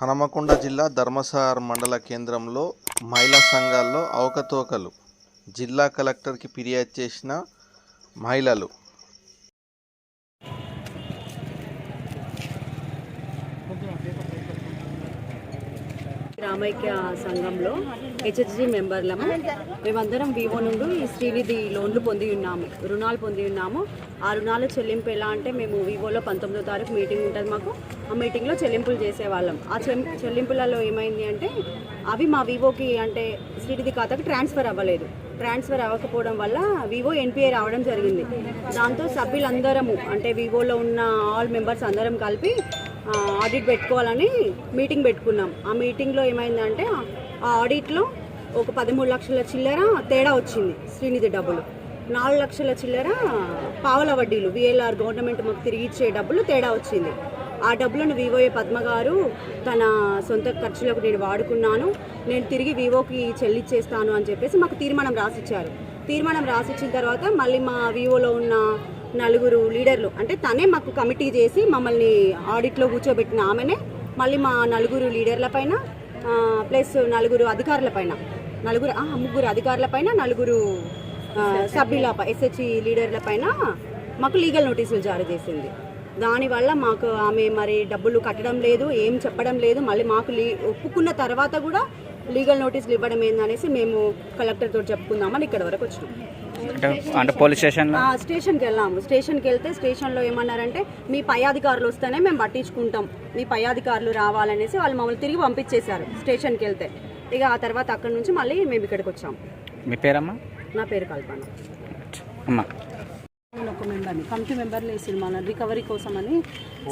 హనమకొండ జిల్లా ధర్మసార్ మండల కేంద్రంలో మహిళా సంఘాల్లో అవకతవకలు. జిల్లా కలెక్టర్కి ఫిర్యాదు చేసిన మహిళలు రామైక్య సంఘంలో హెచ్హెచ్జి మెంబర్లము. మేమందరం వివో నుండి ఈ శ్రీనిధి లోన్లు పొంది ఉన్నాము రుణాలు పొంది ఉన్నాము. ఆ రుణాల చెల్లింపు ఎలా అంటే మేము వివోలో పంతొమ్మిదో తారీఖు మీటింగ్ ఉంటుంది మాకు. ఆ మీటింగ్లో చెల్లింపులు చేసేవాళ్ళం. ఆ చెల్లింపులలో ఏమైంది అంటే అవి మా వివోకి అంటే శ్రీనిధి ఖాతాకి ట్రాన్స్ఫర్ అవ్వలేదు. ట్రాన్స్ఫర్ అవ్వకపోవడం వల్ల వివో ఎన్పిఐ రావడం జరిగింది. దాంతో సభ్యులందరము అంటే వివోలో ఉన్న ఆల్ మెంబర్స్ అందరం కలిపి ఆడిట్ పెట్టుకోవాలని మీటింగ్ పెట్టుకున్నాం. ఆ మీటింగ్లో ఏమైందంటే ఆ- ఆడిట్లో ఒక పదమూడు లక్షల చిల్లర తేడా వచ్చింది శ్రీనిధి డబ్బులు. నాలుగు లక్షల చిల్లర పావల వడ్డీలు విఎల్ఆర్ గవర్నమెంట్ మాకు తిరిగి ఇచ్చే డబ్బులు తేడా వచ్చింది. ఆ డబ్బులను వివోఏ పద్మ గారు తన సొంత ఖర్చులకు నేను వాడుకున్నాను. నేను తిరిగి వివోకి చెల్లిచ్చేస్తాను అని చెప్పేసి మాకు తీర్మానం రాసిచ్చారు. తీర్మానం రాసిచ్చిన తర్వాత మళ్ళీ మా వివోలో ఉన్న నలుగురు లీడర్లు. అంటే తనే మాకు కమిటీ చేసి మమ్మల్ని ఆడిట్లో కూర్చోబెట్టిన ఆమెనే మళ్ళీ మా నలుగురు లీడర్ల పైన ప్లస్ నలుగురు అధికారుల పైన. నలుగురు ముగ్గురు అధికారుల పైన నలుగురు సభ్యుల ఎస్హెచ్ఈ లీడర్ల పైన మాకు లీగల్ నోటీసులు జారీ చేసింది. దానివల్ల మాకు ఆమె మరి డబ్బులు కట్టడం లేదు ఏం చెప్పడం లేదు. మళ్ళీ మాకు లీ ఒప్పుకున్న తర్వాత కూడా లీగల్ నోటీసులు ఇవ్వడం ఏందనేసి మేము కలెక్టర్తో చెప్పుకుందామని ఇక్కడ వరకు వచ్చినాం. అంటే అంటే పోలీస్ స్టేషన్లో? ఆ, స్టేషన్కి వెళ్ళాము. స్టేషన్కి వెళ్తే స్టేషన్లో ఏమన్నారంటే మీ పై అధికారులు వస్తేనే మేము పట్టించుకుంటాం. మీ పై అధికారులు రావాలనేసి వాళ్ళు మమ్మల్ని తిరిగి పంపించేశారు స్టేషన్కి వెళ్తే. ఇక ఆ తర్వాత అక్కడ నుంచి మళ్ళీ మేము ఇక్కడికి వచ్చాం మీ పేరమ్మా? నా పేరు కల్పన. అమ్మా. నేను ఒక మెంబర్ని కమిటీ మెంబర్లు వేసింది మన రికవరీ కోసం అని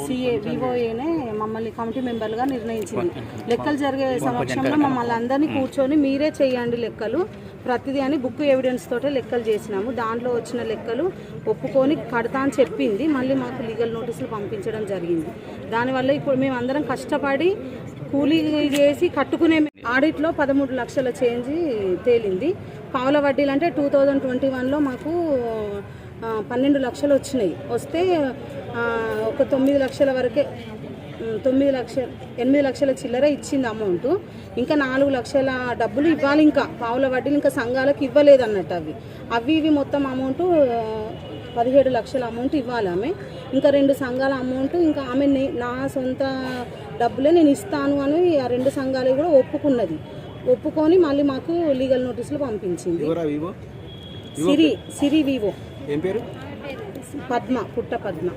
సిఏ వివోఏనే మమ్మల్ని కమిటీ మెంబర్లుగా నిర్ణయించింది. లెక్కలు జరిగే సమక్షంలో మమ్మల్ని అందరినీ కూర్చొని మీరే చేయండి లెక్కలు. ప్రతిదీ అని బుక్ ఎవిడెన్స్ తోటే లెక్కలు చేసినాము. దాంట్లో వచ్చిన లెక్కలు ఒప్పుకొని కడతా అని చెప్పింది. మళ్ళీ మాకు లీగల్ నోటీసులు పంపించడం జరిగింది. దానివల్ల ఇప్పుడు మేము అందరం కష్టపడి కూలీ చేసి కట్టుకునే ఆడిట్లో పదమూడు లక్షల చేంజ్ తేలింది. పావుల వడ్డీలు అంటే టూ థౌజండ్ ట్వంటీ వన్లో మాకు పన్నెండు లక్షలు వచ్చినాయి. వస్తే ఒక తొమ్మిది లక్షల వరకే తొమ్మిది లక్షల ఎనిమిది లక్షల చిల్లర ఇచ్చింది అమౌంట్. ఇంకా నాలుగు లక్షల డబ్బులు ఇవ్వాలి ఇంకా. పావుల వడ్డీలు ఇంకా సంఘాలకు ఇవ్వలేదు అన్నట్టు అవి. అవి ఇవి మొత్తం అమౌంట్ పదిహేడు లక్షల అమౌంట్ ఇవ్వాలి ఆమె. ఇంకా రెండు సంఘాల అమౌంట్ ఇంకా ఆమె నే- నా సొంత డబ్బులే నేను ఇస్తాను అని ఆ రెండు సంఘాలు కూడా ఒప్పుకున్నది. ఒప్పుకొని మళ్ళీ మాకు లీగల్ నోటీసులు పంపించింది. సిరి సిరి వివో. ఏం పేరు పద్మ పుట్ట పద్మ.